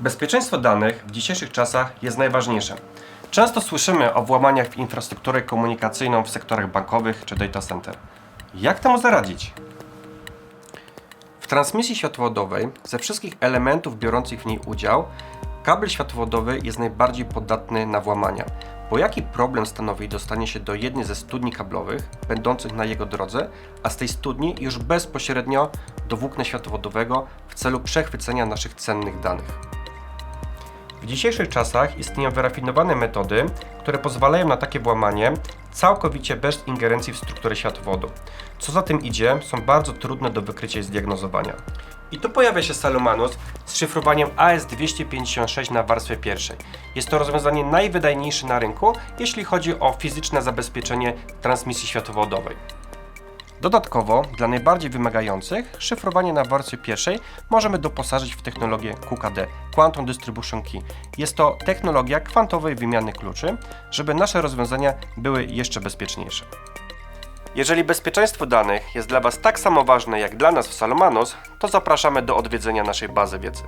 Bezpieczeństwo danych w dzisiejszych czasach jest najważniejsze. Często słyszymy o włamaniach w infrastrukturę komunikacyjną w sektorach bankowych czy data center. Jak temu zaradzić? W transmisji światłowodowej ze wszystkich elementów biorących w niej udział, kabel światłowodowy jest najbardziej podatny na włamania. Bo jaki problem stanowi dostanie się do jednej ze studni kablowych będących na jego drodze, a z tej studni już bezpośrednio do włókna światłowodowego w celu przechwycenia naszych cennych danych? W dzisiejszych czasach istnieją wyrafinowane metody, które pozwalają na takie włamanie całkowicie bez ingerencji w strukturę światłowodu. Co za tym idzie, są bardzo trudne do wykrycia i zdiagnozowania. I tu pojawia się Salumanus z szyfrowaniem AS256 na warstwie pierwszej. Jest to rozwiązanie najwydajniejsze na rynku, jeśli chodzi o fizyczne zabezpieczenie transmisji światłowodowej. Dodatkowo, dla najbardziej wymagających, szyfrowanie na warstwie pierwszej możemy doposażyć w technologię QKD Quantum Distribution Key. Jest to technologia kwantowej wymiany kluczy, żeby nasze rozwiązania były jeszcze bezpieczniejsze. Jeżeli bezpieczeństwo danych jest dla Was tak samo ważne jak dla nas w Salomanos, to zapraszamy do odwiedzenia naszej bazy wiedzy.